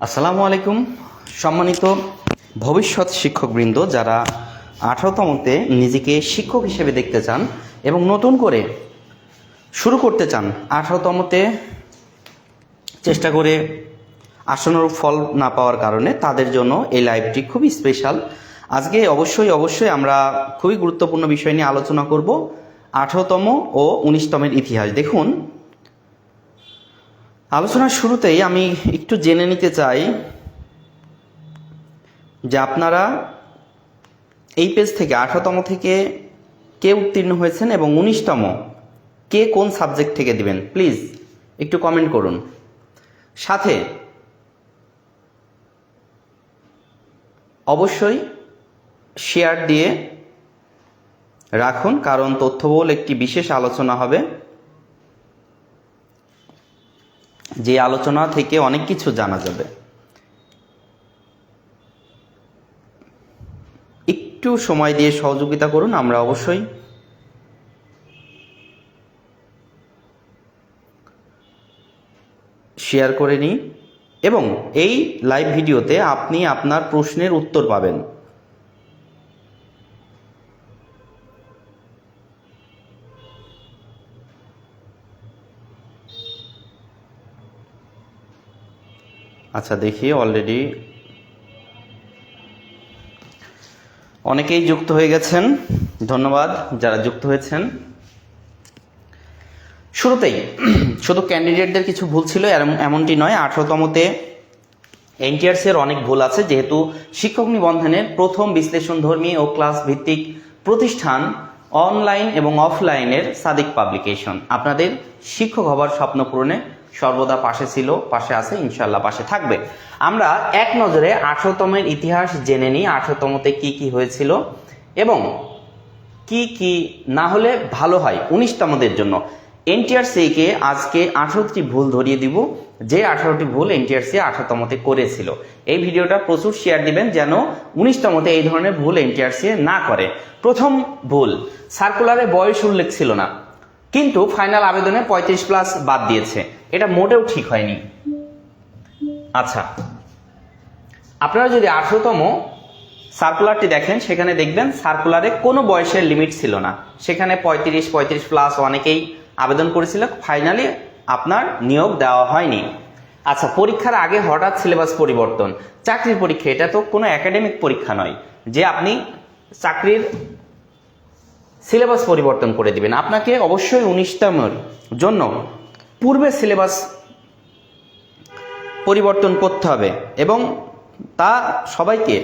আসসালামু আলাইকুম। সম্মানিত ভবিষ্যৎ শিক্ষকবৃন্দ যারা আঠারোতমতে নিজেকে শিক্ষক হিসেবে দেখতে চান এবং নতুন করে শুরু করতে চান, আঠারোতমতে চেষ্টা করে আশানুরূপ ফল না পাওয়ার কারণে তাদের জন্য এই লাইভটি খুবই স্পেশাল। আজকে অবশ্যই অবশ্যই আমরা খুবই গুরুত্বপূর্ণ বিষয় নিয়ে আলোচনা করব আঠারোতম ও উনিশতমের ইতিহাস। দেখুন আলোচনার শুরুতেই আমি একটু জেনে নিতে চাই যে আপনারা এই পেজ থেকে আঠারোতম থেকে কে উত্তীর্ণ হয়েছেন এবং উনিশতম কে কোন সাবজেক্ট থেকে দিবেন? প্লিজ, একটু কমেন্ট করুন। সাথে অবশ্যই শেয়ার দিয়ে রাখুন, কারণ তথ্যবহুল একটি বিশেষ আলোচনা হবে। যে আলোচনা থেকে অনেক কিছু জানা যাবে। একটু সময় দিয়ে সহযোগিতা করুন, আমরা অবশ্যই শেয়ার করে নিই। এবং এই লাইভ ভিডিওতে আপনি আপনার প্রশ্নের উত্তর পাবেন। আচ্ছা দেখি অলরেডি অনেকেই যুক্ত হয়ে গেছেন। ধন্যবাদ যারা যুক্ত হয়েছেন। শুরুতেই, শুধু ক্যান্ডিডেটদের কিছু ভুল ছিল এমনটি নয়, আঠারোতমতে এর অনেক ভুল আছে, যেহেতু শিক্ষক নিবন্ধনের প্রথম বিশ্লেষণধর্মী ও ক্লাস ভিত্তিক প্রতিষ্ঠান অনলাইন এবং অফলাইনের সাদিক পাবলিকেশন আপনাদের শিক্ষক হবার স্বপ্ন পূরণে সর্বদা পাশে ছিল, পাশে আছে ইনশাল্লাহ পাশে থাকবে। আমরা এক নজরে আঠারোতমের ইতিহাস জেনে নিই, আঠারোতমতে কি কি হয়েছিল এবং কি কি না হলে ভালো হয় উনিশতমদের জন্য। এনটিআরসি কে আজকে আঠারোটি ভুল ধরিয়ে দিব, যে আঠারোটি ভুল এনটিআরসি আঠারোতমতে করেছিল। এই ভিডিওটা প্রচুর শেয়ার দিবেন যেন উনিশতমতে এই ধরনের ভুল এনটিআরসি না করে। প্রথম ভুল সার্কুলারে বয়স উল্লেখ ছিল না, কিন্তু ফাইনাল আবেদনে পঁয়ত্রিশ প্লাস বাদ দিয়েছে। এটা মোটেও ঠিক হয়নি। আচ্ছা আপনারা যদি আঠারোতম সার্কুলারটি দেখেন, সেখানে দেখবেন সার্কুলারে কোনো বয়সের লিমিট ছিল না। সেখানে পঁয়ত্রিশ পঁয়ত্রিশ প্লাস অনেকেই আবেদন করেছিল ফাইনালি আপনার নিয়োগ দেওয়া হয়নি। আচ্ছা পরীক্ষার আগে হঠাৎ সিলেবাস পরিবর্তন। চাকরির পরীক্ষা, এটা তো কোনো একাডেমিক পরীক্ষা নয়। যে আপনি চাকরির সিলেবাস পরিবর্তন করে দিবেন, আপনাকে অবশ্যই উনিশতমের জন্য পূর্বে সিলেবাস পরিবর্তন করতে হবে এবং তা সবাইকে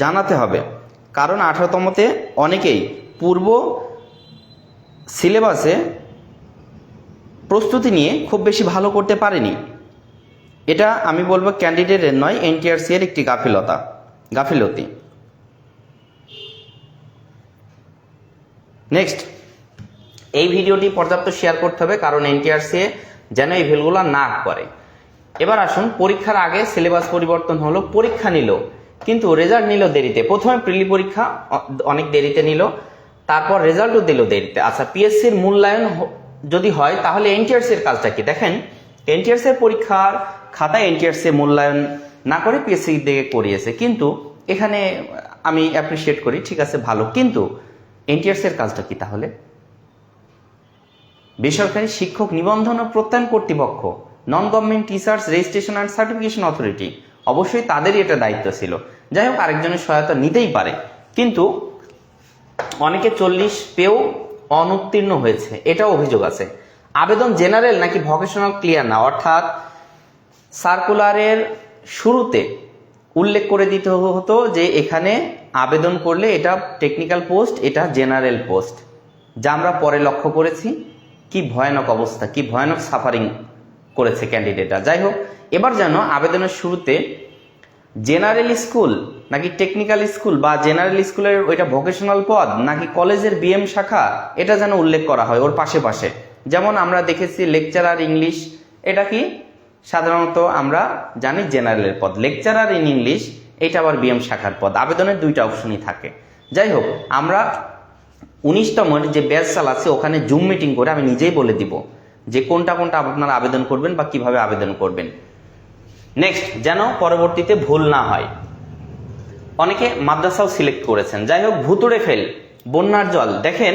জানাতে হবে। কারণ আঠারোতমতে অনেকেই পূর্ব সিলেবাসে প্রস্তুতি নিয়ে খুব বেশি ভালো করতে পারেনি। এটা আমি বলব ক্যান্ডিডেটের নয় এনটিআরসি এর একটি গাফিলতা, গাফিলতি। নেক্সট এই ভিডিওটি পর্যাপ্ত শেয়ার করতে হবে, কারণ এনটিআরসি যেন এই ভুলগুলো না করে। এবার আসুন, পরীক্ষার আগে সিলেবাস পরিবর্তন হলো, পরীক্ষা নিল, কিন্তু রেজাল্ট নিল দেরিতে। প্রথমে প্রিলি পরীক্ষা অনেক দেরিতে নিল, তারপর রেজাল্টও দিল দেরিতে। আচ্ছা পিএসসির মূল্যায়ন যদি হয়, তাহলে এনটিআরসি এর কাজটা কি? দেখেন এনটিআরসি এর পরীক্ষার খাতায় এনটিআরসি মূল্যায়ন না করে পিএসসি দিকে করিয়েছে, কিন্তু এখানে আমি অ্যাপ্রিসিয়েট করি, ঠিক আছে, ভালো। কিন্তু এনটিআরসি এর কাজটা কি তাহলে? বেসরকারি শিক্ষক নিবন্ধন ও প্রত্যয়ন কর্তৃপক্ষ non government teachers registration and certification authority অবশ্যই তাদেরই এটা দায়িত্ব ছিল। যাই হোক, আরেকজনের সহায়তা নিতেই পারে। কিন্তু অনেকে চল্লিশ পেয়েও অনুত্তীর্ণ হয়েছে, এটাও অভিযোগ আছে। আবেদন জেনারেল নাকি ভকেশনাল ক্লিয়ার না? অর্থাৎ সার্কুলারের শুরুতে উল্লেখ করে দিতে হতো যে এখানে আবেদন করলে এটা টেকনিক্যাল পোস্ট এটা জেনারেল পোস্ট যা আমরা পরে লক্ষ্য করেছি। কি ভয়ানক অবস্থা, কি ভয়ানক সাফারিং করেছে ক্যান্ডিডেটরা যাই হোক, এবার যেন আবেদনের শুরুতে জেনারেল স্কুল নাকি টেকনিক্যাল স্কুল বা জেনারেল স্কুলের ওইটা ভোকেশনাল পদ নাকি কলেজের বিএম শাখা, এটা যেন উল্লেখ করা হয় ওর পাশে পাশে। যেমন আমরা দেখেছি লেকচারার ইংলিশ এটা কি? সাধারণত আমরা জানি জেনারেলের পদ। লেকচারার ইন ইংলিশ এটা আবার বিএম শাখার পদ। আবেদনের দুইটা অপশনই থাকে। যাই হোক, আমরা উনিশতম যে ব্যাচ সাল আছে, ওখানে জুম মিটিং করে আমি নিজেই বলে দিব যে কোনটা কোনটা আপনারা আবেদন করবেন বা কীভাবে আবেদন করবেন। নেক্সট যেন পরবর্তীতে ভুল না হয়। অনেকে মাদ্রাসাও সিলেক্ট করেছেন। যাই হোক, ভুতুড়ে ফেল, বন্যার জল। দেখেন,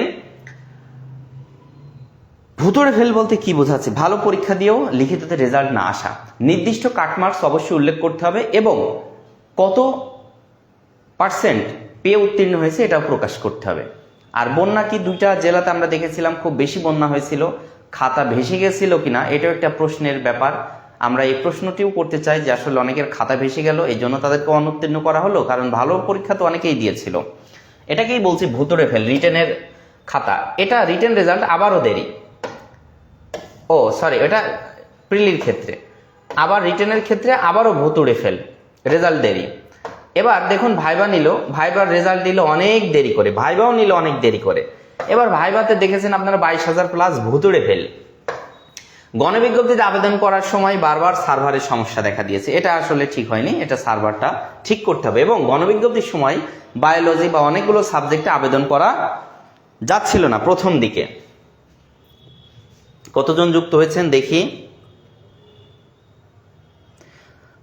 ভুতুড়ে ফেল বলতে কি বোঝাচ্ছে? ভালো পরীক্ষা দিয়েও লিখিততে রেজাল্ট না আসা। নির্দিষ্ট কাটমার্কস অবশ্যই উল্লেখ করতে হবে এবং কত পার্সেন্ট পেয়ে উত্তীর্ণ হয়েছে এটাও প্রকাশ করতে হবে। আর বন্যা কি দুইটা জেলাতে আমরা দেখেছিলাম, খুব বেশি বন্যা হয়েছিল, খাতা ভেসে গেছিল কিনা, এটাও একটা প্রশ্নের ব্যাপার। আমরা এই প্রশ্নটিও করতে চাই যে আসলে অনেকের খাতা ভেসে গেল এই জন্য তাদেরকে অনুত্তীর্ণ করা হলো, কারণ ভালো পরীক্ষা তো অনেকেই দিয়েছিল। এটাকেই বলছি ভুতুড়ে ফেল, রিটেনের খাতা। এটা রিটেন রেজাল্ট আবারও দেরি। ও সরি এটা প্রিলির ক্ষেত্রে। আবার রিটেনের ক্ষেত্রে আবারও ভুতুড়ে ফেল, রেজাল্ট দেরি। এবার দেখুন ভাইবা নিল, ভাইবার রেজাল্ট দিল অনেক দেরি করে, ভাইবাও নিল অনেক দেরি করে। এবার ভাইবাতে দেখেছেন আপনারা বাইশ হাজার প্লাস ভুতুড়ে ফেল। গণবিজ্ঞপ্তিতে আবেদন করার সময় বারবার সার্ভারের সমস্যা দেখা দিয়েছে। এটা আসলে ঠিক হয়নি, এটা সার্ভারটা ঠিক করতে হবে। এবং গণবিজ্ঞপ্তির সময় বায়োলজি বা অনেকগুলো সাবজেক্টে আবেদন করা যাচ্ছিল না প্রথম দিকে। কতজন যুক্ত হয়েছেন দেখি।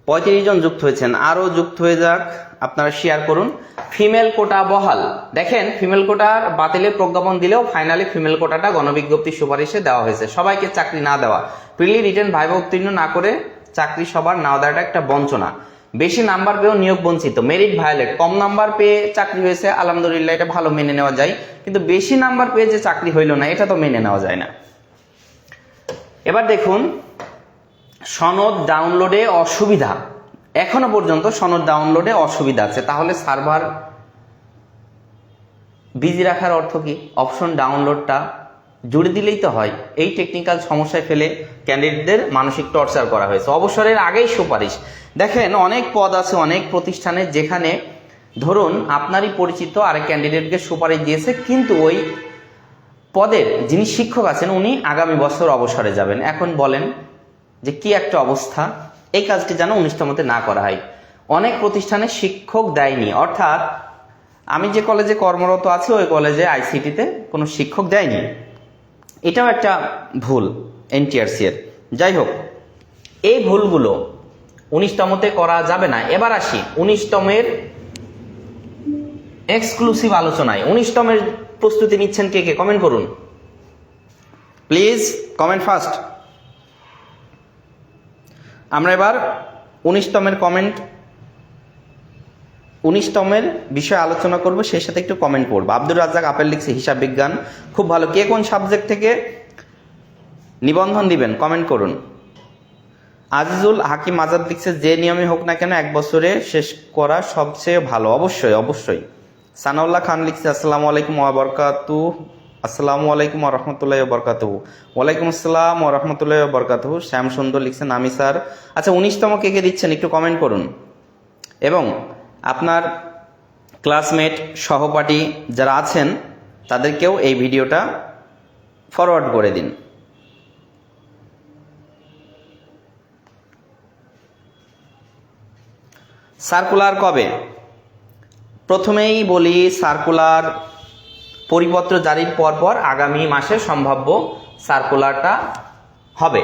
পঁয়ত্রিশ জন যুক্ত হয়েছেন। আরও যুক্ত হয়ে যাক, আপনারা শেয়ার করুন। ফিমেল কোটা বহাল। দেখেন ফিমেল কোটার বাতিলের প্রজ্ঞাপন দিলেও ফাইনালি ফিমেল কোটাটা গণবিজ্ঞপ্তি সুপারিশে দেওয়া হয়েছে। সবাইকে চাকরি না দেওয়া। প্রিলি রিটার্ন ভাইবা উত্তীর্ণ না করে চাকরি সবার না দেওয়াটা একটা বঞ্চনা। বেশি নাম্বার পেয়েও নিয়োগ বঞ্চিত। মেরিট ভায়োলেট কম নাম্বার পেয়ে চাকরি হয়েছে, আলহামদুলিল্লাহ এটা ভালো মেনে নেওয়া যায়। কিন্তু বেশি নাম্বার পেয়ে যে চাকরি হইল না, এটা তো মেনে নেওয়া যায় না। এবার দেখুন সনদ ডাউনলোডে অসুবিধা। এখনও পর্যন্ত সনদ ডাউনলোডে অসুবিধা আছে। তাহলে সার্ভার বিজি রাখার অর্থ কি? অপশন ডাউনলোডটা জুড়ে দিলেই তো হয়। এই টেকনিক্যাল সমস্যায় ফেলে ক্যান্ডিডেটদের মানসিক টর্চার করা হয়েছে। অবসরের আগেই সুপারিশ। দেখেন, অনেক পদ আছে, অনেক প্রতিষ্ঠানে যেখানে ধরুন আপনারই পরিচিত আরেক ক্যান্ডিডেটকে সুপারিশ দিয়েছে, কিন্তু ওই পদের যিনি শিক্ষক আছেন, উনি আগামী বছর অবসরে যাবেন। এখন বলেন যে কি একটা অবস্থা? এই কাজটি যেন উনিশতমতে না করা হয়। অনেক প্রতিষ্ঠানে শিক্ষক দেয়নি। অর্থাৎ আমি যে কলেজে কর্মরত আছি, ওই কলেজে আইসিটিতে কোনো শিক্ষক দেয়নি। এটাও একটা ভুল এনটিআরসি এর। যাই হোক, এই ভুলগুলো উনিশতমতে করা যাবে না। এবার আসি উনিশতমের এক্সক্লুসিভ আলোচনায়। উনিশতমের প্রস্তুতি নিচ্ছেন কে কে? কমেন্ট করুন। প্লিজ কমেন্ট ফার্স্ট আমরা এবার উনিশতমের কমেন্ট উনিশতমের বিষয়ে আলোচনা করব, সেই সাথে একটু কমেন্ট করব আব্দুর রাজ্জাক আপেল লিখছে, হিসাব বিজ্ঞান, খুব ভালো। কে কোন সাবজেক্ট থেকে নিবন্ধন দিবেন? কমেন্ট করুন। আজিজুল হাকিম আজাদ লিখছে, যে নিয়মে হোক না কেন, এক বছরে শেষ করা সবচেয়ে ভালো। অবশ্যই অবশ্যই। সানাউল্লাহ খান লিখছে, আসসালামু আলাইকুম ওয়াবারকাতু আসসালামু আলাইকুম রহমতুল্লাহ বরকাতু ওয়ালাইকুম আসসালাম রহমতুল্লাহ শ্যাম সুন্দর লিখছেন আমি স্যার। আচ্ছা উনিশতম কে কে দিচ্ছেন একটু কমেন্ট করুন। এবং আপনার ক্লাসমেট সহপাঠী যারা আছেন, তাদেরকেও এই ভিডিওটা ফরওয়ার্ড করে দিন। সার্কুলার কবে? প্রথমেই বলি সার্কুলার পরিপত্র জারির পরপর আগামী মাসে সম্ভাব্য সার্কুলারটা হবে।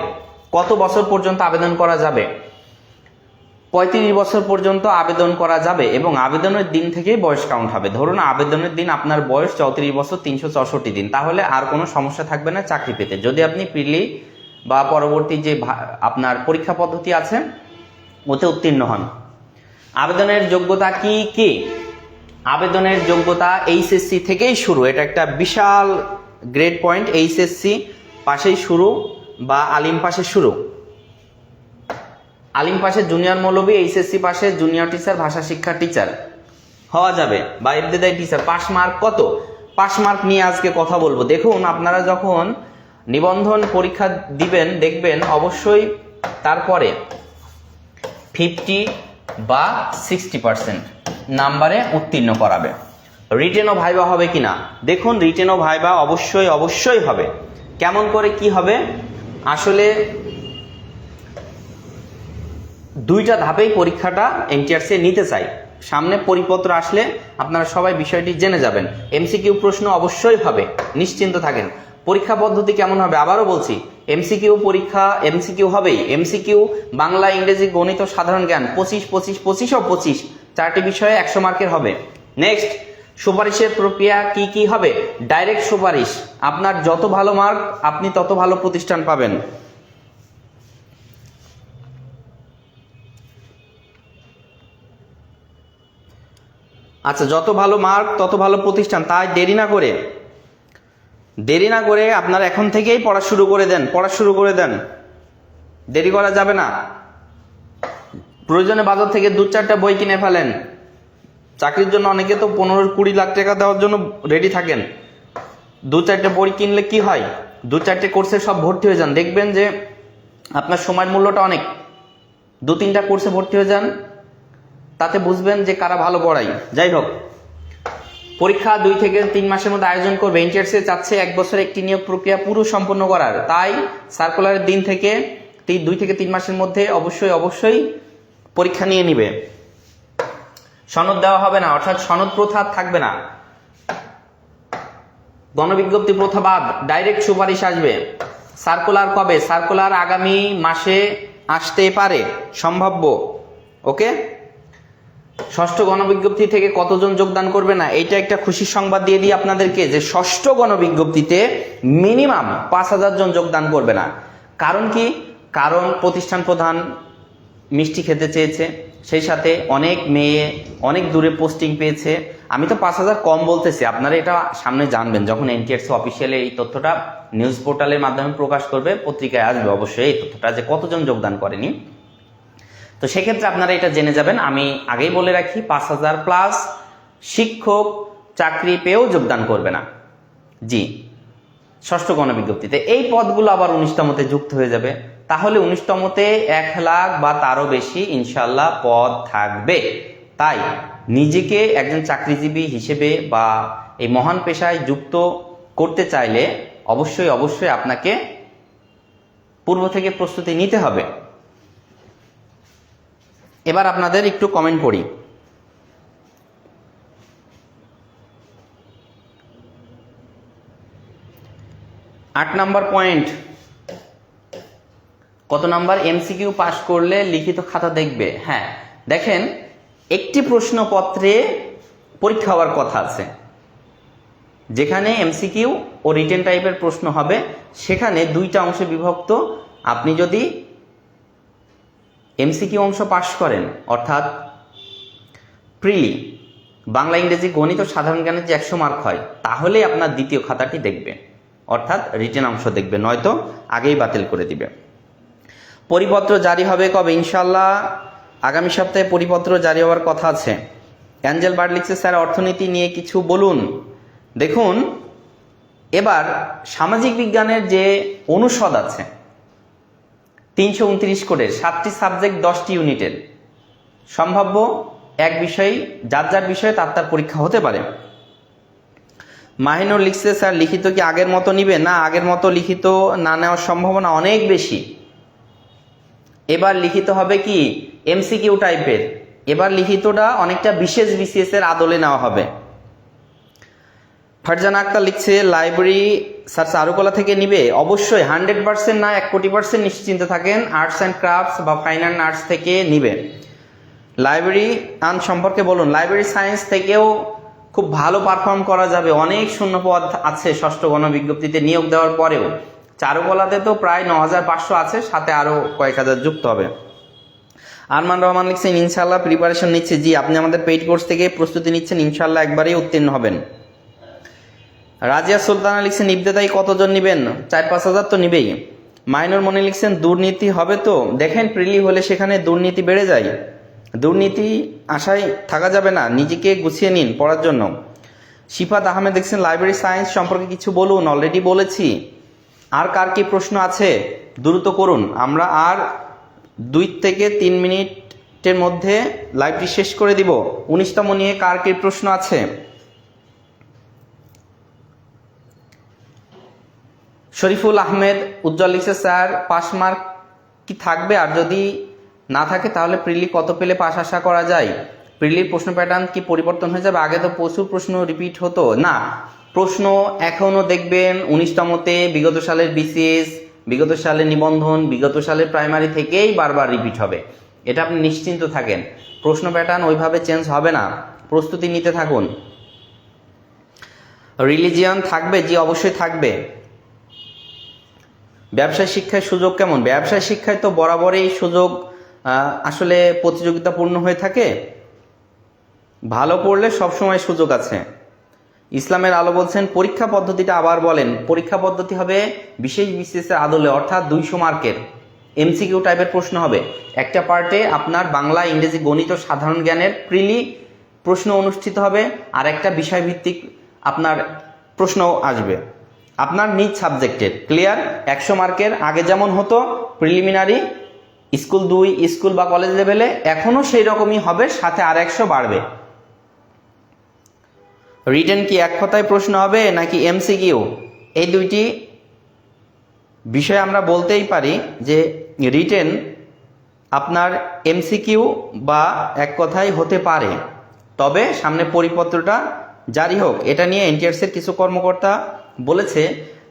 কত বছর পর্যন্ত আবেদন করা যাবে? পঁয়ত্রিশ বছর পর্যন্ত আবেদন করা যাবে এবং আবেদনের দিন থেকেই বয়স কাউন্ট হবে। ধরুন আবেদনের দিন আপনার বয়স চৌত্রিশ বছর, তিনশো চৌষট্টি দিন। তাহলে আর কোনো সমস্যা থাকবে না চাকরি পেতে। যদি আপনি প্রিলি বা পরবর্তী যে আপনার পরীক্ষা পদ্ধতি আছে, ওতে উত্তীর্ণ হন। আবেদনের যোগ্যতা কি কি? আবেদনের যোগ্যতা এইচএসসি থেকেই শুরু। এটা একটা বিশাল গ্রেড পয়েন্ট এইচএসসি পাশেই শুরু বা আলিম পাশে শুরু। আলিম পাশে জুনিয়র মৌলবী এইচএসসি পাশে জুনিয়র টিচার ভাষা শিক্ষা টিচার হওয়া যাবে। বা ইবতেদায়ী টিচার পাস মার্ক কত? পাস মার্ক নিয়ে আজকে কথা বলব। দেখুন, আপনারা যখন নিবন্ধন পরীক্ষা দিবেন, দেখবেন অবশ্যই তারপরে ফিফটি বা সিক্সটি পার্সেন্ট নাম্বারে উত্তীর্ণ করাবে। রিটেনও ভাইবা হবে কিনা? দেখুন, রিটেনও ভাইবা অবশ্যই অবশ্যই হবে। কেমন করে কি হবে? আসলে দুইটা ধাপেই পরীক্ষাটা এনটিআরসি নিতে চাই। সামনে পরিপত্র আসলে আপনারা সবাই বিষয়টি জেনে যাবেন। এমসিকিউ প্রশ্ন অবশ্যই হবে। নিশ্চিন্ত থাকেন। পরীক্ষা পদ্ধতি কেমন হবে? আবারও বলছি, এমসিকিউ পরীক্ষা এমসিকিউ হবেই। এমসিকিউ, বাংলা, ইংরেজি, গণিত, সাধারণ জ্ঞান, পঁচিশ পঁচিশ পঁচিশ ও পঁচিশ। চারটি বিষয়ে একশো মার্কের হবে। নেক্সট, সুপারিশের প্রক্রিয়া কি কি হবে? ডাইরেক্ট সুপারিশ। আপনার যত ভালো মার্ক, আপনি তত ভালো প্রতিষ্ঠান পাবেন। আচ্ছা যত ভালো মার্ক, তত ভালো প্রতিষ্ঠান। তাই দেরি না করে। দেরি না করে আপনার এখন থেকেই পড়া শুরু করে দেন, পড়া শুরু করে দেন। দেরি করা যাবে না। প্রয়োজনে বাজার থেকে দু চারটা বই কিনে ফেলেন। চাকরির জন্য অনেকে তো পনেরো কুড়ি লাখ টাকা দেওয়ার জন্য রেডি থাকেন। দু চারটে বই কিনলে কি হয়? দু চারটে কোর্সে সব ভর্তি হয়ে যান। দেখবেন যে আপনার সময়ের মূল্যটা অনেক। দু তিনটা কোর্সে ভর্তি হয়ে যান। তাতে বুঝবেন যে কারা ভালো পড়াই যাই হোক, পরীক্ষা দুই থেকে তিন মাসের মধ্যে আয়োজন করবে। এনটিআরসি চাচ্ছে এক বছর একটি নিয়োগ প্রক্রিয়া পুরো সম্পন্ন করার। তাই সার্কুলারের দিন থেকে দুই থেকে তিন মাসের মধ্যে অবশ্যই অবশ্যই পরীক্ষা নিয়ে নিবে। সনদ দেওয়া হবে না, অর্থাৎ সনদ প্রথা থাকবে না। গণবিজ্ঞপ্তি প্রথা বাদ, ডাইরেক্ট সুপারিশ আসবে। সার্কুলার কবে? সার্কুলার আগামী মাসে আসতে পারে, সম্ভাব্য। ওকে? ষষ্ঠ গণবিজ্ঞপ্তি থেকে কতজন যোগদান করবে না, এইটা একটা খুশির সংবাদ দিয়ে দিই আপনাদেরকে যে ষষ্ঠ গণবিজ্ঞপ্তিতে মিনিমাম পাঁচ হাজার জন যোগদান করবে না। কারণ কি? কারণ প্রতিষ্ঠান প্রধান মিষ্টি খেতে চেয়েছে। সেই সাথে অনেক মেয়ে অনেক দূরে পোস্টিং পেয়েছে। আমি তো পাঁচ হাজার কম বলতেছি, আপনারা এটা সামনে জানবেন। যখন এনটিএসসি অফিসিয়ালি এই তথ্যটা নিউজ পোর্টালের মাধ্যমে প্রকাশ করবে, পত্রিকায় আসবে অবশ্যই এই তথ্যটা যে কতজন যোগদান করেনি। তো সেক্ষেত্রে আপনারা এটা জেনে যাবেন। আমি আগেই বলে রাখি, পাঁচ হাজার প্লাস শিক্ষক চাকরি পেয়েও যোগদান করবে না। জি, ষষ্ঠ গণবিজ্ঞপ্তিতে। এই পদগুলো আবার উনিশতমতে যুক্ত হয়ে যাবে। তাহলে উনিশতমতে এক লাখ বা তারও বেশি ইনশাল্লাহ পদ থাকবে। তাই নিজেকে একজন চাকরিজীবী হিসেবে বা এই মহান পেশায় যুক্ত করতে চাইলে অবশ্যই অবশ্যই আপনাকে পূর্ব থেকে প্রস্তুতি নিতে হবে। এবার আপনাদের একটু কমেন্ট করি আট নাম্বার পয়েন্ট কত নাম্বার? এমসিকিউ পাশ করলে লিখিত খাতা দেখবে। হ্যাঁ দেখেন, একটি প্রশ্নপত্রে পরীক্ষা হওয়ার কথা আছে। যেখানে এমসিকিউ ও রিটেন টাইপের প্রশ্ন হবে, সেখানে দুইটা অংশে বিভক্ত। আপনি যদি এমসিকিউ অংশ পাশ করেন, অর্থাৎ প্রিলি, বাংলা, ইংরেজি, গণিত সাধারণ জ্ঞানের যে একশো মার্ক হয়, তাহলেই আপনার দ্বিতীয় খাতাটি দেখবে। অর্থাৎ রিটেন অংশ দেখবে, নয়তো আগেই বাতিল করে দিবে। পরিপত্র জারি হবে কবে? ইনশাল্লাহ আগামী সপ্তাহে পরিপত্র জারি হওয়ার কথা আছে। অ্যাঞ্জেল বার্ড লিখছে, স্যার, অর্থনীতি নিয়ে কিছু বলুন। দেখুন, এবার সামাজিক বিজ্ঞানের যে অনুষদ আছে, তিনশো উনত্রিশ কোডের সাতটি সাবজেক্ট, দশটি ইউনিটের, সম্ভাব্য এক বিষয়, যার যার বিষয়ে তার তার পরীক্ষা হতে পারে। মাহিনুর লিখছে, স্যার, লিখিত কি আগের মতো নিবে? না, আগের মতো লিখিত না নেওয়ার সম্ভাবনা অনেক বেশি। এবার লিখিত হবে কি? এমসিকিউ টাইপের এবার লিখিতটা অনেকটা বিশেষ বিসিএস এর আদলে নেওয়া হবে। ফারজানা আক্তার লিখছে, লাইব্রেরি স্যার চারুকলা থেকে নিবে? অবশ্যই, হান্ড্রেড পার্সেন্ট না, এক কোটি পার্সেন্ট নিশ্চিন্ত থাকেন, আর্টস অ্যান্ড ক্রাফটস বা ফাইন অ্যান্ড আর্টস থেকে নিবে। লাইব্রেরি আন সম্পর্কে বলুন, লাইব্রেরি সায়েন্স থেকেও খুব ভালো পারফর্ম করা যাবে। অনেক শূন্যপদ আছে ষষ্ঠ গণবিজ্ঞপ্তিতে নিয়োগ দেওয়ার পরেও। চারুকলাতে তো প্রায় ন হাজার পাঁচশো আছে, সাথে আরও কয়েক হাজার যুক্ত হবে। আরমান রহমান লিখছেন ইনশাল্লাহ প্রিপারেশন নিচ্ছে। জি, আপনি আমাদের পেইড কোর্স থেকে প্রস্তুতি নিচ্ছেন ইনশাল্লাহ একবারেই উত্তীর্ণ হবেন। রাজিয়া সুলতানা লিখছেন, ইবতেদাই কতজন নেবেন? চার পাঁচ হাজার তো নিবেই। মাইনুর মনে লিখছেন, দুর্নীতি হবে তো? দেখেন, প্রিলি হলে সেখানে দুর্নীতি বেড়ে যায়। দুর্নীতি আশায় থাকা যাবে না, নিজেকে গুছিয়ে নিন পড়ার জন্য। শিফাত আহমেদ দেখছেন লাইব্রেরি সায়েন্স সম্পর্কে কিছু বলুন, অলরেডি বলেছি। আর কার কি প্রশ্ন আছে? দ্রুত করুন। আমরা আর দুই থেকে তিন মিনিটের মধ্যে লাইভটি শেষ করে দিব। উনিশতম নিয়ে কার কি প্রশ্ন আছে? শরীফুল আহমেদ, উজ্জ্বল লিখছে, স্যার পাস মার্ক কি থাকবে? আর যদি না থাকে, তাহলে প্রিলি কত পেলে পাস আশা করা যায়? প্রিলির প্রশ্ন প্যাটার্ন কি পরিবর্তন হয়ে যাবে? আগে তো প্রচুর প্রশ্ন রিপিট হতো। না প্রশ্ন এখনও দেখবেন উনিশতমতে বিগত সালের বিসিএস, বিগত সালের নিবন্ধন, বিগত সালের প্রাইমারি থেকেই বারবার রিপিট হবে। এটা আপনি নিশ্চিন্ত থাকেন। প্রশ্ন প্যাটার্ন ওইভাবে চেঞ্জ হবে না। প্রস্তুতি নিতে থাকুন। রিলিজিয়ান থাকবে জি, অবশ্যই থাকবে। ব্যবসায় শিক্ষায় সুযোগ কেমন? ব্যবসায় শিক্ষায় তো বরাবরই সুযোগ আসলে প্রতিযোগিতাপূর্ণ হয়ে থাকে। ভালো পড়লে সবসময় সুযোগ আছে। ইসলামের আলো বলছেন, পরীক্ষা পদ্ধতিটা আবার বলেন, পরীক্ষা পদ্ধতি হবে বিশেষ বিশেষের আদলে, অর্থাৎ দুইশো মার্কের। এমসিকিউ টাইপের প্রশ্ন হবে। একটা পার্টে আপনার বাংলা, ইংরেজি, গণিত সাধারণ জ্ঞানের প্রিলি প্রশ্ন অনুষ্ঠিত হবে, আর একটা বিষয়ভিত্তিক আপনার প্রশ্ন আসবে। আপনার নিজ সাবজেক্টের, ক্লিয়ার? একশো মার্কের, আগে যেমন হতো, প্রিলিমিনারি, স্কুল দুই, স্কুল বা কলেজ লেভেলে এখনও সেই রকমই হবে, সাথে আর একশো বাড়বে। রিটেন কি এক কথায় প্রশ্ন হবে নাকি এমসিকিউ এই দুইটি বিষয় আমরা বলতেই পারি যে রিটেন আপনার এমসিকিউ বা এক কথায় হতে পারে। তবে সামনে পরিপত্রটা জারি হোক। এটা নিয়ে এনটিআরসির কিছু কর্মকর্তা বলেছে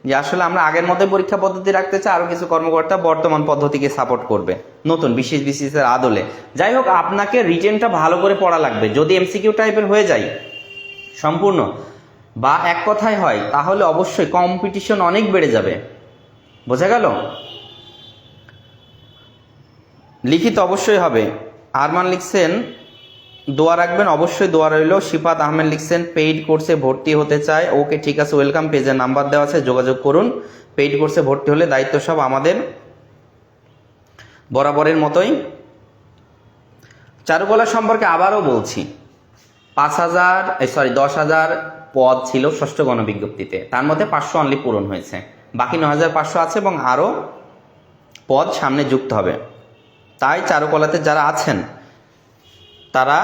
যে আসলে আমরা আগের মতো পরীক্ষা পদ্ধতি রাখতে চাই, আরও কিছু কর্মকর্তা বর্তমান পদ্ধতিকে সাপোর্ট করবে। নতুন, বিশেষ, বিশেষের আদলে। যাই হোক, আপনাকে রিটেনটা ভালো করে পড়া লাগবে। যদি এমসিকিউ টাইপের হয়ে যায় সম্পূর্ণ। বা এক কথায় হয়, তাহলে অবশ্যই কম্পিটিশন অনেক বেড়ে যাবে। বোঝা গেল? লিখিত অবশ্যই হবে। আরমান লিখছেন, দোয়া রাখবেন, অবশ্যই দোয়া রইল। শিফাত আহমেদ লিখছেন পেইড কোর্সে ভর্তি হতে চায়। ওকে ঠিক আছে ওয়েলকাম পেজের নাম্বার দেওয়া আছে, যোগাযোগ করুন। পেইড কোর্সে ভর্তি হলে দায়িত্ব সব আমাদের বরাবরের মতোই। চারুকলা সম্পর্কে আবারও বলছি। পাঁচ হাজার সরি দশ হাজার পদ ছিল ষষ্ঠ গণবিজ্ঞপ্তিতে। তার মধ্যে পাঁচশো অনলি পূরণ হয়েছে। বাকি ন হাজার পাঁচশো আছে এবং আরও পদ সামনে যুক্ত হবে। তাই চারুকলাতে যারা আছেন, তারা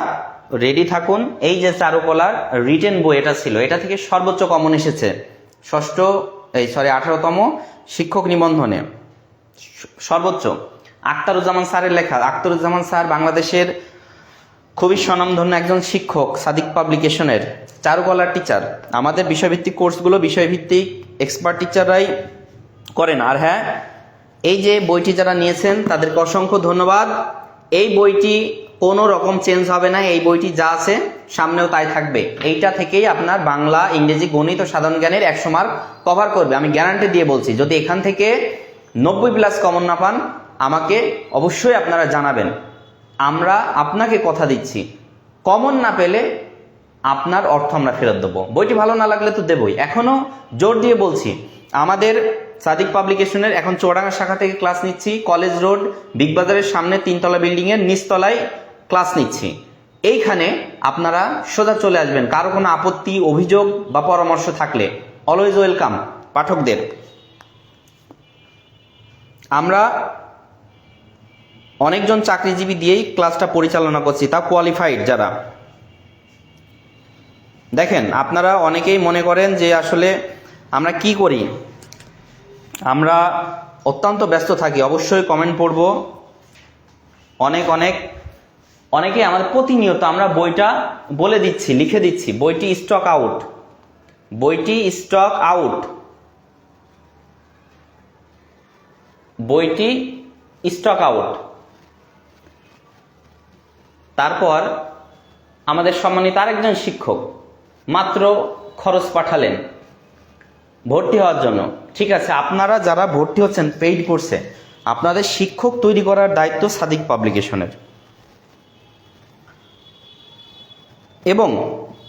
রেডি থাকুন। এই যে চারুকলার রিটেন বই এটা ছিল, এটা থেকে সর্বোচ্চ কমন এসেছে। ষষ্ঠ, এই সরি আঠারোতম শিক্ষক নিবন্ধনে। সর্বোচ্চ। আক্তারুজ্জামান স্যারের লেখা, আক্তারুজ্জামান স্যার বাংলাদেশের খুবই স্বনামধন্য একজন শিক্ষক সাদিক পাবলিকেশনের চারুকলার টিচার আমাদের বিষয়ভিত্তিক কোর্সগুলো বিষয়ভিত্তিক এক্সপার্ট টিচাররাই করেন। আর হ্যাঁ এই যে বইটি যারা নিয়েছেন, তাদেরকে অসংখ্য ধন্যবাদ। এই বইটি কোনো রকম চেঞ্জ হবে না, এই বইটি যা আছে সামনেও তাই থাকবে। এইটা থেকেই আপনার বাংলা, ইংরেজি, গণিত ও সাধারণ জ্ঞানের একশো মার্ক কভার করবে। আমি গ্যারান্টি দিয়ে বলছি, যদি এখান থেকে নব্বই প্লাস কমন না পান, আমাকে অবশ্যই আপনারা জানাবেন। আমরা আপনাকে কথা দিচ্ছি। কমন না পেলে আপনার অর্থ আমরা ফেরত দেবো। বইটি ভালো না লাগলে তো দেবই। এখনও জোর দিয়ে বলছি, আমাদের সাদিক পাবলিকেশনের এখন চৌডাঙ্গা শাখা থেকে ক্লাস নিচ্ছি, কলেজ রোড, বিগ বাজারের সামনে তিনতলা বিল্ডিংয়ের নিচতলায় ক্লাস নিচ্ছি। এইখানে আপনারা সোজা চলে আসবেন, কারও কোনো আপত্তি, অভিযোগ বা পরামর্শ থাকলে। অলওয়েজ ওয়েলকাম পাঠকদের। আমরা অনেকজন চাকরিজীবী দিয়েই ক্লাসটা পরিচালনা করছি, তা কোয়ালিফাইড যারা। দেখেন, আপনারা অনেকেই মনে করেন যে আসলে আমরা কি করি? আমরা অত্যন্ত ব্যস্ত থাকি, অবশ্যই কমেন্ট পড়ব। অনেক অনেক, অনেকেই আমাদের প্রতিনিয়ত আমরা বইটা বলে দিচ্ছি, লিখে দিচ্ছি, বইটি স্টক আউট বইটি স্টক আউট বইটি স্টক আউট তারপর আমাদের সম্মানিত আরেকজন শিক্ষক মাত্র খরচ পাঠালেন ভর্তি হওয়ার জন্য। ঠিক আছে, আপনারা যারা ভর্তি হচ্ছেন পেইড কোর্সে আপনাদের শিক্ষক তৈরি করার দায়িত্ব সাদিক পাবলিকেশনের। এবং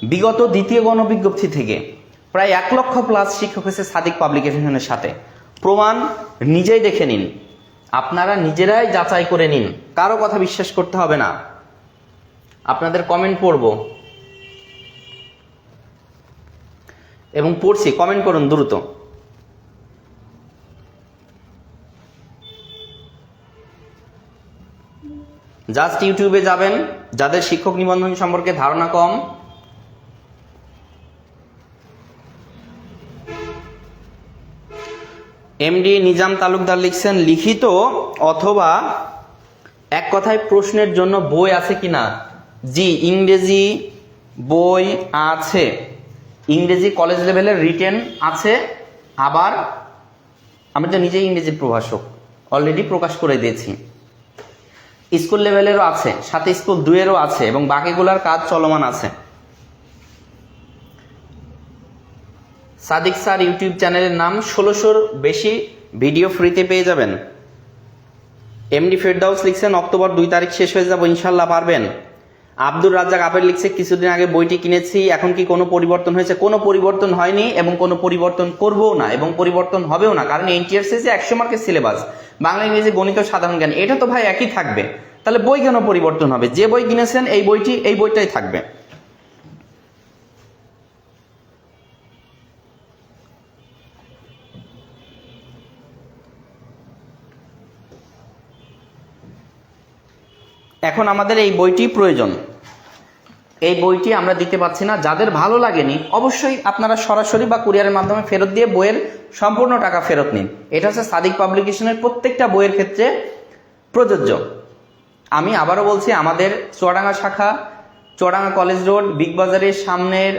বিগত দ্বিতীয় গণবিজ্ঞপ্তি থেকে প্রায় এক লক্ষ প্লাস শিক্ষক হয়েছে সাদিক পাবলিকেশনের সাথে। প্রমাণ নিজেই দেখে নিন। আপনারা নিজেরাই যাচাই করে নিন। কারও কথা বিশ্বাস করতে হবে না। আপনাদের কমেন্ট পড়ব। এবং পড়ছি কমেন্ট করুন দ্রুত। জাস্ট ইউটিউবে যাবেন, যাদের শিক্ষক নিবন্ধন সম্পর্কে ধারণা কম। এমডি নিজাম তালুকদার লিখছেন, লিখিত অথবা এক কথায় প্রশ্নের জন্য বই আছে কিনা? জি, ইংরেজি বই আছে। ইংরেজি কলেজ লেভেলের রিটেন আছে, আবার আমি তো নিজেই ইংরেজির প্রভাষক অলরেডি প্রকাশ করে দিয়েছি। স্কুল লেভেলেরও আছে, সাথে স্কুল দুয়েরও আছে, এবং বাকিগুলার কাজ চলমান আছে। সাদিক স্যার ইউটিউব চ্যানেলের নাম ষোলোশোর বেশি ভিডিও ফ্রিতে পেয়ে যাবেন। এমডি ফেরদাউস লিখছেন, অক্টোবর দুই তারিখ শেষ হয়ে যাব, ইনশাল্লাহ পারবেন। আব্দুর রাজ্জাক আপেল লিখছে, কিছুদিন আগে বইটি কিনেছি, এখন কি কোনো পরিবর্তন হয়েছে? কোনো পরিবর্তন হয়নি এবং কোনো পরিবর্তন করব না এবং পরিবর্তন হবেও না, কারণ এনটিআরসি একশো মার্কের সিলেবাস। বাংলা, ইংরেজি, গণিত সাধারণ জ্ঞান, এটা তো ভাই একই থাকবে। তাহলে বই কেন পরিবর্তন হবে? যে বই কিনেছেন, এই বইটি, এই বইটাই থাকবে। এখন আমাদের এই বইটি প্রয়োজন। এই বইটি আমরা দিতে পারছি না। যাদের ভালো লাগেনি, অবশ্যই আপনারা সরাসরি বা কুরিয়ারের মাধ্যমে ফেরত দিয়ে বইয়ের সম্পূর্ণ টাকা ফেরত নিন। এটা হচ্ছে সাদিক পাবলিকেশনের প্রত্যেকটা বইয়ের ক্ষেত্রে প্রযোজ্য। আমি আবারও বলছি, আমাদের চুয়াডাঙ্গা শাখা, চুয়াডাঙ্গা কলেজ রোড, বিগ বাজারের সামনের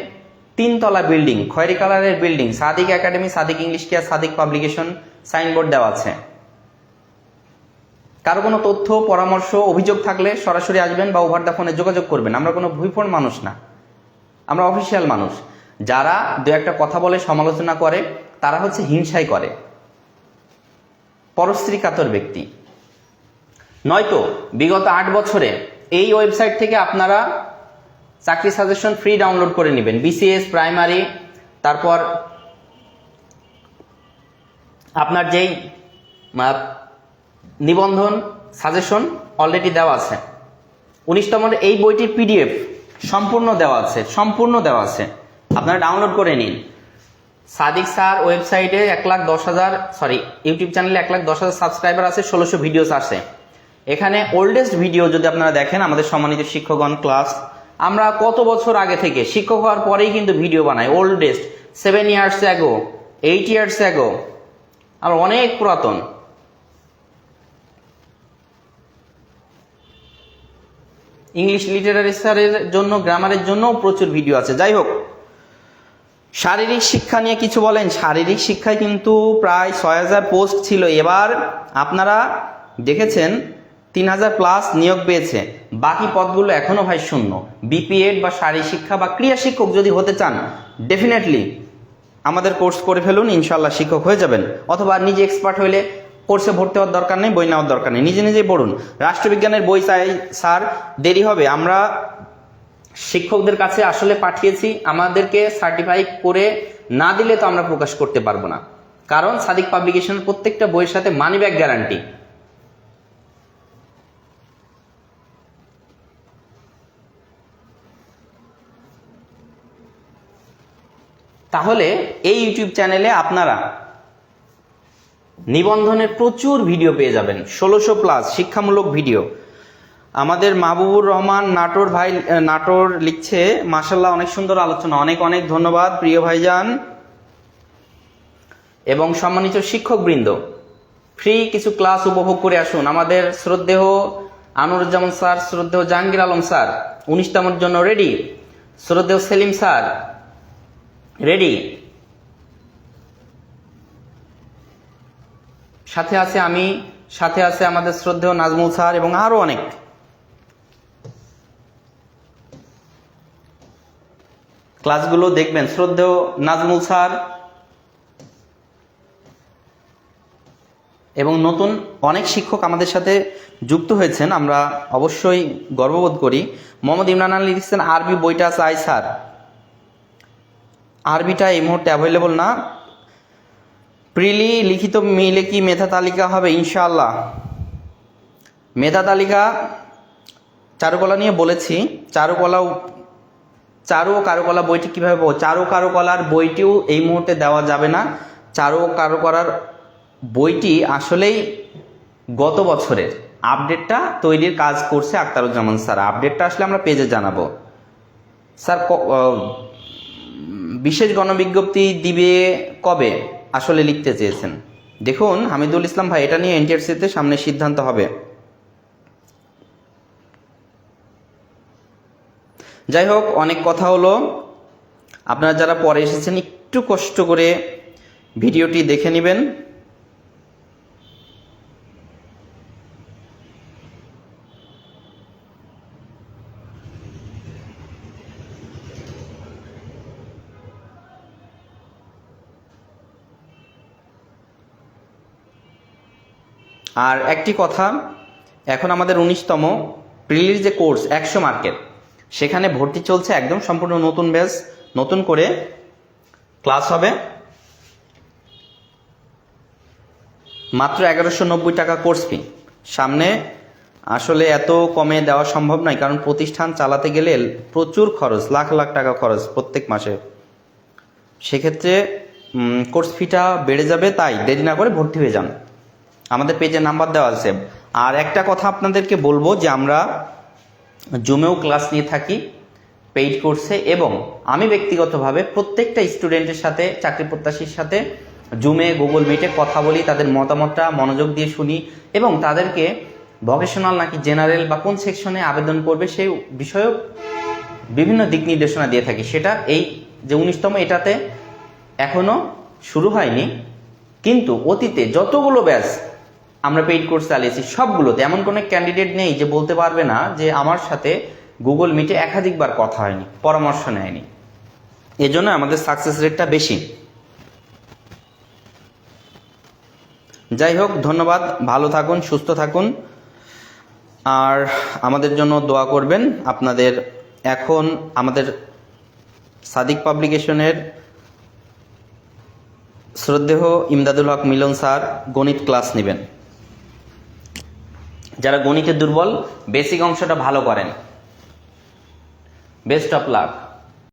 তিনতলা বিল্ডিং, খয়েরি কালারের building, Sadiq academy, Sadiq English care, Sadiq publication signboard দেওয়া আছে। কারও কোনো তথ্য, পরামর্শ, অভিযোগ থাকলে সরাসরি আসবেন বা ওভার দ্য ফোনে যোগাযোগ করবেন। আমরা কোনো ভুইফোন মানুষ না। আমরা অফিসিয়াল মানুষ। যারা দু একটা কথা বলে, সমালোচনা করে, তারা হচ্ছে হিংসাই করে। পরশ্রী কাতর ব্যক্তি। নয়তো বিগত আট বছরে এই ওয়েবসাইট থেকে আপনারা চাকরি সাজেশন ফ্রি ডাউনলোড করে নেবেন। বিসিএস, প্রাইমারি, তারপর আপনার যেই নিবন্ধন সাজেশন অলরেডি দেওয়া আছে। উনিশতম এই বইটির পিডিএফ সম্পূর্ণ দেওয়া আছে, সম্পূর্ণ দেওয়া আছে। আপনারা ডাউনলোড করে নিন। সাদিক স্যার ওয়েবসাইটে এক লাখ দশ হাজার সরি ইউটিউব চ্যানেলে এক লাখ দশ হাজার সাবস্ক্রাইবার আছে, ষোলোশো ভিডিওস আছে এখানে ওল্ডেস্ট ভিডিও যদি আপনারা দেখেন, আমাদের সম্মানিত শিক্ষকগণ ক্লাস আমরা কত বছর আগে থেকে শিক্ষক হওয়ার পরেই কিন্তু ভিডিও বানাই oldest seven years ago eight years ago আমরা অনেক পুরাতন। ইংলিশ লিটারেচারের জন্য গ্রামারের জন্য প্রচুর ভিডিও আছে। যাই হোক, শারীরিক শিক্ষা নিয়ে কিছু বলেন। শারীরিক শিক্ষায় কিন্তু প্রায় ছয় হাজার পোস্ট ছিল। এবার আপনারা দেখেছেন, তিন হাজার প্লাস নিয়োগ পেয়েছে। বাকি পদগুলো এখনও ভাই শূন্য। বিপিএড বা শারীরিক শিক্ষা বা ক্রিয়া শিক্ষক যদি হতে চান ডেফিনেটলি আমাদের কোর্স করে ফেলুন। ইনশাল্লাহ শিক্ষক হয়ে যাবেন। অথবা নিজে এক্সপার্ট হইলে কোর্সে ভর্তি হওয়ার দরকার নেই, বই নেওয়ার দরকার নেই। নিজে নিজেই পড়ুন। রাষ্ট্রবিজ্ঞানের বই চাই, স্যার, দেরি হবে। আমরা শিক্ষকদের কাছে আসলে পাঠিয়েছি, আমাদেরকে সার্টিফাই করে না দিলে তো আমরা প্রকাশ করতে পারব না। কারণ সাদিক পাবলিকেশনের প্রত্যেকটা বইয়ের সাথে মানি ব্যাক গ্যারান্টি তাহলে এই ইউটিউব চ্যানেলে আপনারা নিবন্ধনের প্রচুর ভিডিও পেয়ে যাবেন। ষোলোশো প্লাস শিক্ষামূলক ভিডিও আমাদের মাহবুবুর রহমান, নাটোর ভাই নাটোর লিখছে মাসাল্লাহ অনেক সুন্দর আলোচনা। অনেক অনেক ধন্যবাদ, প্রিয় ভাইজান এবং সম্মানিত শিক্ষকবৃন্দ। ফ্রি কিছু ক্লাস উপভোগ করে আসুন। আমাদের শ্রদ্ধেয় আনুরুজ্জামান স্যার, শ্রদ্ধেয় জাহাঙ্গীর আলম স্যার উনিশতমের জন্য রেডি শ্রদ্ধেয় সেলিম স্যার রেডি সাথে আছে আমি, সাথে আছে আমাদের শ্রদ্ধেয় নাজমুল স্যার এবং আরও অনেক। ক্লাসগুলো দেখবেন, শ্রদ্ধেয় নাজমুল স্যার এবং নতুন অনেক শিক্ষক আমাদের সাথে যুক্ত হয়েছেন, আমরা অবশ্যই গর্ববোধ করি। মোহাম্মদ ইমরান আলী লিখছেন, আরবি বইটা চাই স্যার। আরবিটা এই মুহূর্তে অ্যাভেলেবল না। প্রিলি লিখিত মিলে কি মেধা তালিকা হবে? ইনশাল্লাহ মেধা তালিকা চারুকলা নিয়ে বলেছি। চারুকলাও চারু ও কারুকলা বইটি কীভাবে চারু কারুকলার বইটিও এই মুহূর্তে দেওয়া যাবে না। চারু ও কারুকলার বইটি আসলেই গত বছরের আপডেটটা তৈরির কাজ করছে আক্তারুজ্জামান স্যার। আপডেটটা আসলে আমরা পেজে জানাব। স্যার বিশেষ গণবিজ্ঞপ্তি দিবে কবে? আসলে লিখতে চেয়েছেন। দেখুন, হামিদুল ইসলাম ভাই, এটা নিয়ে এনটিআরসিতে সামনে সিদ্ধান্ত হবে। যাই হোক, অনেক কথা হলো। আপনারা যারা পরে এসেছেন, একটু কষ্ট করে ভিডিওটি দেখে নেবেন। আর একটি কথা, এখন আমাদের উনিশতম প্রিলির যে কোর্স, একশো মার্কের, সেখানে ভর্তি চলছে একদম সম্পূর্ণ নতুন ব্যাচ, নতুন করে ক্লাস হবে। মাত্র এগারোশো নব্বই টাকা কোর্স ফি। সামনে আসলে এত কমে দেওয়া সম্ভব নয়, কারণ প্রতিষ্ঠান চালাতে গেলে প্রচুর খরচ, লাখ লাখ টাকা খরচ প্রত্যেক মাসে। সেক্ষেত্রে কোর্স ফিটা বেড়ে যাবে, তাই দেরি না করে ভর্তি হয়ে যান। আমাদের পেজে নাম্বার দেওয়া আছে। আর একটা কথা আপনাদেরকে বলব যে আমরা জুমেও ক্লাস নিয়ে থাকি পেইড কোর্সে এবং আমি ব্যক্তিগতভাবে প্রত্যেকটা স্টুডেন্টের সাথে, চাকরি প্রত্যাশীর সাথে জুমে গুগল মিটে কথা বলি, তাদের মতামতটা, মনোযোগ দিয়ে শুনি, এবং তাদেরকে ভকেশনাল নাকি জেনারেল বা কোন সেকশনে আবেদন করবে সেই বিষয়েও বিভিন্ন দিক নির্দেশনা দিয়ে থাকি। সেটা এই যে উনিশতম এটাতে এখনও শুরু হয়নি, কিন্তু অতীতে যতগুলো ব্যাচ আমরা পেইড কোর্স চালিয়েছি, সবগুলোতে। এমন কোনো ক্যান্ডিডেট নেই যে বলতে পারবে না যে আমার সাথে গুগল মিটে একাধিকবার কথা হয়নি, পরামর্শ নেয়নি। এজন্য আমাদের সাকসেস রেটটা বেশি। যাই হোক, ধন্যবাদ, ভালো থাকুন, সুস্থ থাকুন। আর আমাদের জন্য দোয়া করবেন, আপনাদের এখন আমাদের সাদিক পাবলিকেশনের শ্রদ্ধেয় ইমদাদুল হক মিলন স্যার গণিত ক্লাস নেবেন। যারা গণিতে দুর্বল বেসিক অংশটা ভালো করেন। Best of luck